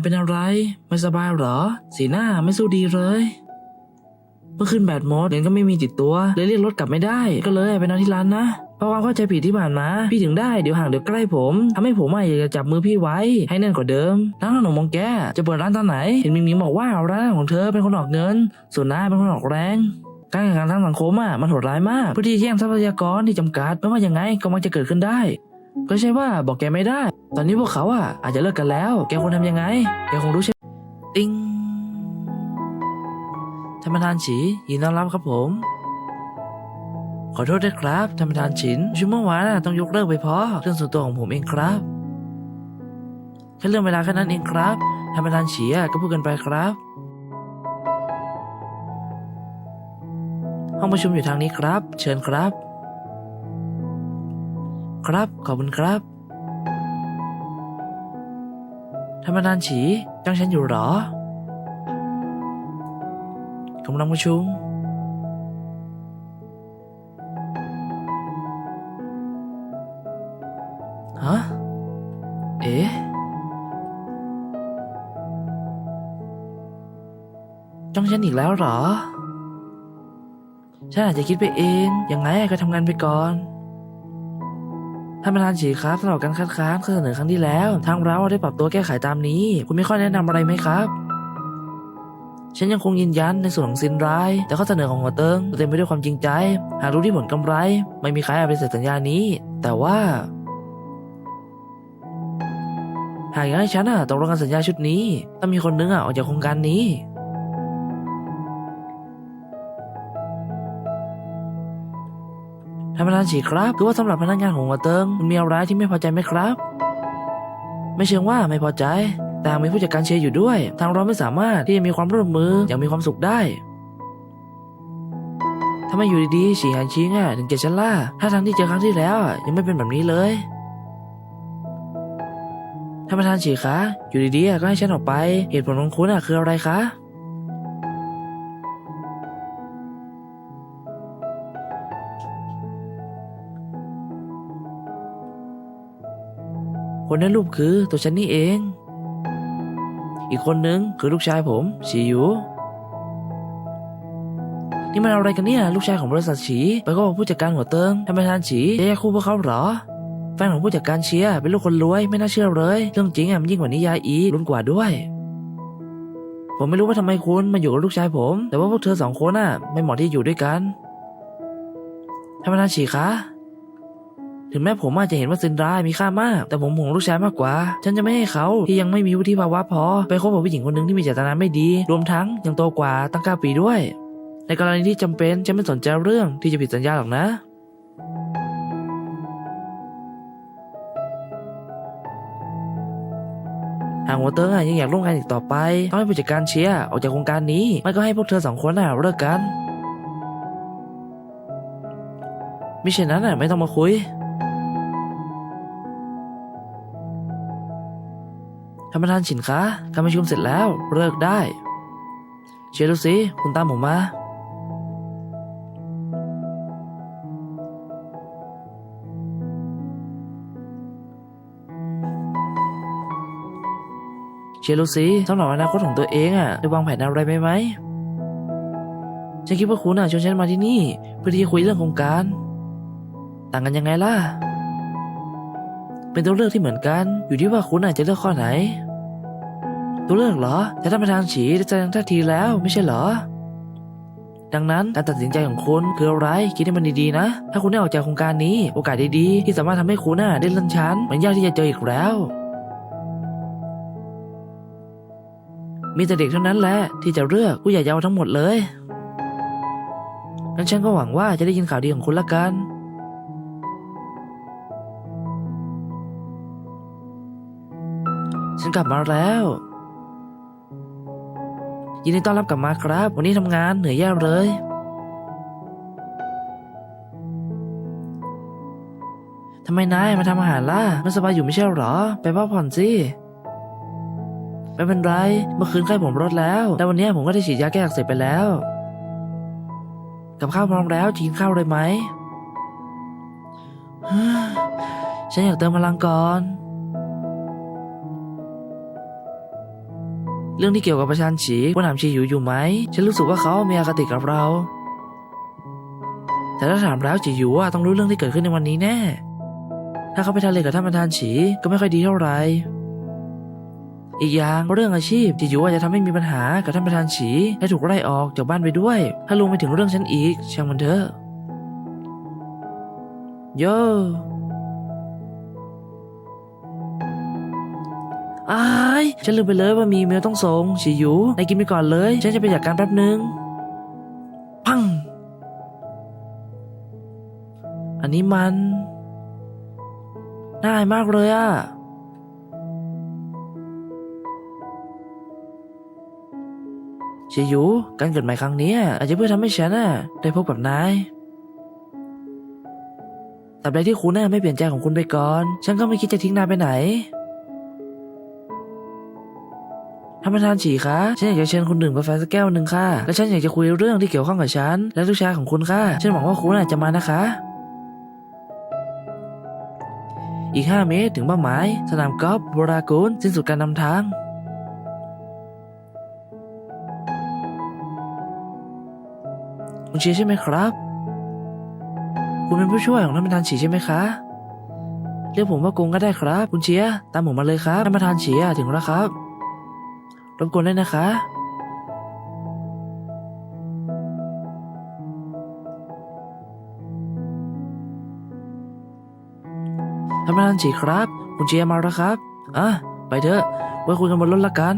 ายเป็นอะไร ไม่สบายเหรอ สีหน้าไม่สู้ดีเลย เมื่อขึ้นแบตหมดเงินก็ไม่มีติดตัว เลยเรียกรถกลับไม่ได้ ก็เลยไปนอนที่ร้านนะเพราะความเข้าใจผิดที่ผ่านมา พี่ถึงได้เดี๋ยวห่างเดี๋ยวใกล้ผมทำให้ผมอยากจะจับมือพี่ไว้ ให้แน่นกว่าเดิมทั้งขนมมองแกจะเปิดร้านตอนไหน เห็นมิงมิงบอกว่าร้านของเธอเป็นคนออกเงิน ส่วนน้าเป็นคนออกแรงการแข่งขันทางสังคมอะมันโหดร้ายมากเพื่อที่แย่งทรัพยากรที่จำกัดไม่ว่ายังไงก็มักจะเกิดขึ้นได้ ก็ใช่ว่าบอกแกไม่ได้ ตอนนี้พวกเขาอะอาจจะเลิกกันแล้ว แกควรทำยังไง แกคงรู้ใช่ติงท่านประธานฉียินดีต้อนรับครับผม ขอโทษด้วยครับท่านประธานฉินชุดเมื่อวานน่ะต้องยกเลิกไปเพราะเรื่องส่วนตัวของผมเองครับแค่เรื่องเวลาแค่นั้นเองครับท่านประธานฉีอะก็พูดกันไปครับ ห้องประชุมอยู่ทางนี้ครับ เชิญครับ ครับ ขอบคุณครับท่านประธานฉีจ้างฉันอยู่หรอกำลังประชุม ฮะ เอ๊ะจ้องฉันอีกแล้วหรอ ฉันอาจจะคิดไปเอง ยังไงก็ทำงานไปก่อน ท่านประธานฉีครับสำหรับการคัดค้านข้อเสนอครั้งที่แล้ว ทางเราได้ปรับตัวแก้ไขตามนี้ คุณมีข้อแนะนำอะไรไหมครับ ฉันยังคงยืนยันในส่วนของซินไราย แต่ข้อเสนอของหัวเติงเต็มไปด้วยความจริงใจ หากรู้ที่ผลกำไร ไม่มีใครอาจปฏิเสธสัญญานี้ แต่ว่า หากอยากให้ฉันอะตกลงกันสัญญาชุดนี้ต้องมีคนนึงอะออกจากโครงการนี้ ท่านประธานฉีครับคือว่าสำหรับพนักงานของหัวเติงมันมีอะไรที่ไม่พอใจไหมครับ ไม่เชิงว่าไม่พอใจ แต่มีผู้จัดการเชียร์อยู่ด้วย ทางเราไม่สามารถที่จะมีความร่วมมืออย่างมีความสุขได้ทำไมอยู่ดีๆฉีหันชิงอะถึงเกลียดฉันล่ะถ้าทางที่เจอครั้งที่แล้วอะยังไม่เป็นแบบนี้เลยท่านประธานฉีคะ อยู่ดีๆก็ให้ฉันออกไป เหตุผลของคุณอะคืออะไรคะ คนในรูปคือตัวฉันนี่เอง อีกคนนึงคือลูกชายผมฉีอยู่นี่มันอะไรกันเนี่ย ลูกชายของบริษัทฉีไปก็บอกผู้จัดการหัวเติงท่านประธานฉีจะแยกคู่พวกเขาเหรอแฟนของผู้จัดการเชียร์เป็นลูกคนรวยไม่น่าเชื่อเลยเรื่องจริงอะมันยิ่งกว่านิยายอีกรุนกว่าด้วย ผมไม่รู้ว่าทำไมคุณมาอยู่กับลูกชายผม แต่ว่าพวกเธอสองคนอะ ไม่เหมาะที่จะอยู่ด้วยกันท่านประธานฉีคะ ถึงแม้ผมอาจจะเห็นว่าซินดรามีค่ามาก แต่ผมห่วงลูกชายมากกว่า ฉันจะไม่ให้เขาที่ยังไม่มีวุฒิภาวะพอ ไปคบกับผู้หญิงคนหนึ่งที่มีเจตนาไม่ดี รวมทั้งยังโตกว่าตั้งเก้าปีด้วย ในกรณีที่จำเป็นฉันไม่สนใจเรื่องที่จะผิดสัญญาหรอกนะหากหัวเติ้งยังอยากร่วมงานอีกต่อไป ต้องให้ผู้จัดการเชียร์ออกจากโครงการนี้ไม่ก็ให้พวกเธอสองคนน่ะเลิกกัน มิเช่นนั้นน่ะไม่ต้องมาคุย ท่านประธานฉินคะการประชุมเสร็จแล้วเลิกได้ เชียร์ดูสิคุณตามผมมา เชียร์ลูซีสำหรับอนาคตของตัวเองอะได้วางแผนอะไรไหมไหมฉันคิดว่าคุณอะชวนฉันมาที่นี่ เพื่อที่จะคุยเรื่องโครงการ ต่างกันยังไงล่ะ เป็นตัวเลือกที่เหมือนกัน อยู่ที่ว่าคุณอาจจะเลือกข้อไหน ตัวเลือกเหรอแต่ท่านประธานฉีได้แสดงท่าทีแล้วไม่ใช่เหรอ ดังนั้นการตัดสินใจของคุณคืออะไรคิดให้มันดีๆนะ ถ้าคุณได้ออกจากโครงการนี้ โอกาสดีๆที่สามารถทำให้คุณน่ะได้เลื่อนชั้นมันยากที่จะเจออีกแล้วมีแต่เด็กเท่านั้นแหละที่จะเลือกผู้ใหญ่เยาวทั้งหมดเลย งั้นฉันก็หวังว่าจะได้ยินข่าวดีของคุณละกัน ฉันกลับมาแล้ว ยินดีต้อนรับกลับมาครับ วันนี้ทำงานเหนื่อยแย่เลย ทำไมนายมาทำอาหารล่ะไม่สบายอยู่ไม่ใช่หรอ ไปพักผ่อนสิ ไม่เป็นไร เมื่อคืนไข้ผมลดแล้ว แต่วันนี้ผมก็ได้ฉีดยาแก้อักเสบไปแล้ว กับข้าวพร้อมแล้วกินข้าวเลยไหม ฉันอยากเติมพลังก่อน เรื่องที่เกี่ยวกับประชานฉีคุณถามชีอยู่อยู่ไหม ฉันรู้สึกว่าเขามีอคติกับเรา แต่ถ้าถามแล้วจีอยู่ว่าต้องรู้เรื่องที่เกิดขึ้นในวันนี้แน่ ถ้าเขาไปทะเลกับท่านประธานฉีก็ไม่ค่อยดีเท่าไหร่อีกอย่างเรื่องอาชีพจีอยู่อาจจะทำให้มีปัญหากับท่านประธานฉีและถูกไล่ออกจากบ้านไปด้วย ถ้าลงไปถึงเรื่องฉันอีกช่างมันเถอะโยอา ฉันลืมไปเลยว่ามีเมลต้องส่งฉีอยู่นายกินไปก่อนเลย ฉันจะไปจัดการแป๊บนึงปัง อันนี้มัน น่าอายมากเลยอะชิยูการเกิดใหม่ครั้งนี้อาจจะเพื่อทำให้ฉันน่ะได้พบกับนายแต่ใดที่คุณน่ะไม่เปลี่ยนใจของคุณไปก่อน ฉันก็ไม่คิดจะทิ้งนายไปไหนานประธานฉีคะฉันอยากจะเชิญคุณดื่มกาแฟสักแก้วหนึ่งค่ะ และฉันอยากจะคุยเรื่องที่เกี่ยวข้องกับฉัน และลูกชายของคุณค่ะ ฉันหวังว่าคุณน่ะจะมานะคะ อีก 5 เมตรถึงเป้าหมาย สนามกอล์ฟโบรากูนสิ้นสุดการนำทางคุณเชียร์ใช่ไหมครับ คุณเป็นผู้ช่วยของท่านประธานฉีใช่ไหมคะ เรียกผมว่ากงก็ได้ครับ คุณเชียร์ตามผมมาเลยครับท่านประธานฉีถึงแล้วครับ รบกวนด้วยนะคะ ท่านประธานฉีครับ คุณเชียมาแล้วครับ อะ ไปเถอะ ไว้คุยกันบนรถละกัน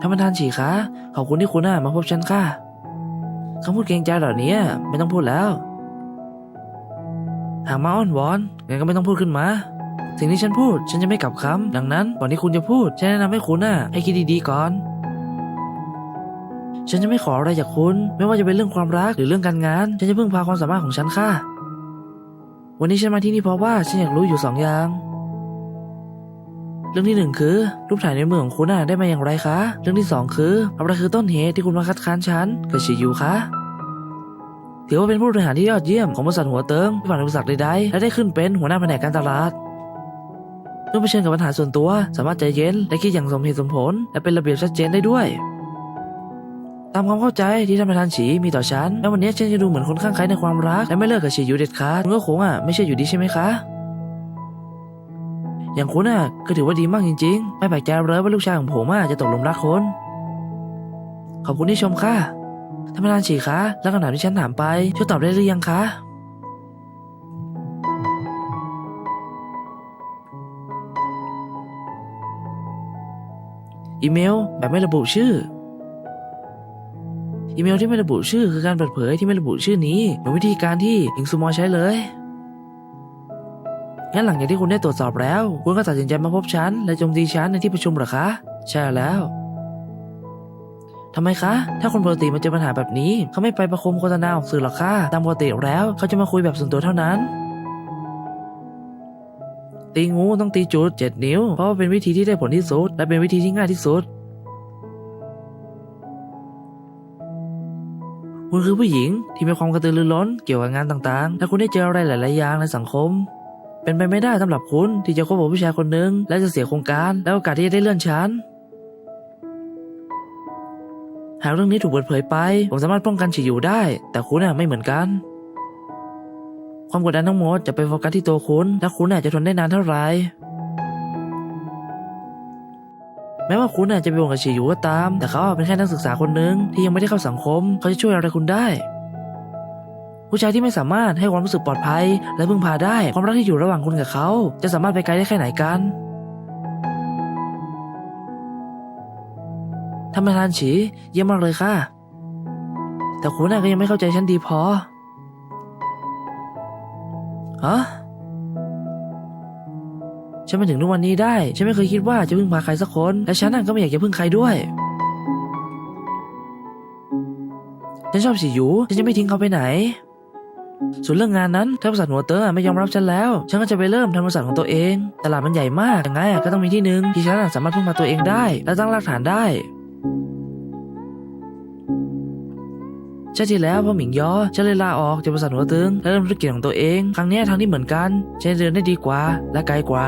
ท่านประธานฉีคะขอบคุณที่คุณน่ะมาพบฉันค่ะคำพูดเกรงใจเหล่านี้ไม่ต้องพูดแล้ว หากมาอ้อนวอนงั้นก็ไม่ต้องพูดขึ้นมาสิ่งที่ฉันพูดฉันจะไม่กลับคำดังนั้นก่อนที่คุณจะพูด ฉันแนะนำให้คุณน่ะให้คิดดีๆก่อน ฉันจะไม่ขออะไรจากคุณ ไม่ว่าจะเป็นเรื่องความรักหรือเรื่องการงาน ฉันจะพึ่งพาความสามารถของฉันค่ะ วันนี้ฉันมาที่นี่เพราะว่าฉันอยากรู้อยู่สองอย่าง เรื่องที่หนึ่งคือรูปถ่ายในมือของคุณน่ะได้มาอย่างไรคะ เรื่องที่สองคืออะไรคือต้นเหตุที่คุณมาคัดค้านฉันกับชิยูคะ ถือว่าเป็นผู้บริหารที่ยอดเยี่ยมของบริษัทหัวเติงที่ผ่านอุปสรรคใดๆและได้ขึ้นเป็นหัวหน้าแผนกการตลาดเมื่อเผชิญกับปัญหาส่วนตัว สามารถใจเย็นและคิดอย่างสมเหตุสมผล และเป็นระเบียบชัดเจนได้ด้วย ตามความเข้าใจที่ท่านประธานฉีมีต่อฉันและวันนี้ฉันจะดูเหมือนคนข้างใครในความรักและไม่เลิกกับฉีอยู่เด็ดขาดคุณก็คงอะไม่ใช่อยู่ดีใช่ไหมคะอย่างคุณอะก็ถือว่าดีมากจริง ๆ ไม่แปลกใจเลยว่าลูกชายของผมอะจะตกหลุมรักคุณขอบคุณที่ชมค่ะ ท่านประธานฉีคะ แล้วคำถามที่ฉันถามไป ช่วยตอบได้หรือยังคะอีเมลแบบไม่ระบุชื่อ อีเมลที่ไม่ระบุชื่อคือการเปิดเผยที่ไม่ระบุชื่อนี้เหมือนวิธีการที่อิงซูมอใช้เลยงั้นหลังจากที่คุณได้ตรวจสอบแล้ว คุณก็ตัดสินใจมาพบฉันและโจมตีฉันในที่ประชุมหรอคะ ใช่แล้ว ทำไมคะ ถ้าคนปกติมาเจอปัญหาแบบนี้เขาไม่ไปประคมโฆษณาออกสื่อหรอกค่ะตามปกติแล้วเขาจะมาคุยแบบส่วนตัวเท่านั้นตีงูต้องตีจุดเจ็ดนิ้ว เพราะว่าเป็นวิธีที่ได้ผลที่สุด และเป็นวิธีที่ง่ายที่สุด คุณคือผู้หญิงที่มีความกระตือรือร้นเกี่ยวกับงานต่างๆ และคุณได้เจออะไรหลาย ๆ อย่างในสังคม เป็นไปไม่ได้สำหรับคุณที่จะคบกับผู้ชายคนหนึ่งและจะเสียโครงการ และโอกาสที่จะได้เลื่อนชั้น หากเรื่องนี้ถูกเปิดเผยไป ผมสามารถป้องกันฉีอยู่ได้ แต่คุณน่ะไม่เหมือนกัน ความกดดันทั้งหมดจะไปโฟกัสที่ตัวคุณและคุณน่ะจะทนได้นานเท่าไหร่แม้ว่าคุณน่ะจะไปวงกับฉีอยู่ก็ตาม แต่เขาเป็นแค่นักศึกษาคนหนึ่งที่ยังไม่ได้เข้าสังคม เขาจะช่วยอะไรคุณได้ ผู้ชายที่ไม่สามารถให้ความรู้สึกปลอดภัย และพึ่งพาได้ ความรักที่อยู่ระหว่างคุณกับเขา จะสามารถไปไกลได้แค่ไหนกัน ท่านประธานฉีเยี่ยมมากเลยค่ะ แต่คุณน่ะก็ยังไม่เข้าใจฉันดีพอฮะฉันมาถึงทุกวันนี้ได้ ฉันไม่เคยคิดว่าจะพึ่งพาใครสักคน และฉันน่ะก็ไม่อยากจะพึ่งใครด้วย ฉันชอบฉีหยูฉันจะไม่ทิ้งเขาไปไหน ส่วนเรื่องงานนั้นถ้าบริษัทหัวเตอร์ไม่ยอมรับฉันแล้ว ฉันก็จะไปเริ่มทำบริษัทของตัวเอง ตลาดมันใหญ่มากยังไงก็ต้องมีที่หนึ่งที่ฉันสามารถพึ่งพาตัวเองได้ และตั้งรากฐานได้ ชาติที่แล้วพ่อหมิงยอฉันเลยลาออกจากบริษัทหัวตึงและเริ่มธุรกิจของตัวเอง ครั้งนี้ทางที่เหมือนกันฉันเดินได้ดีกว่าและไกลกว่า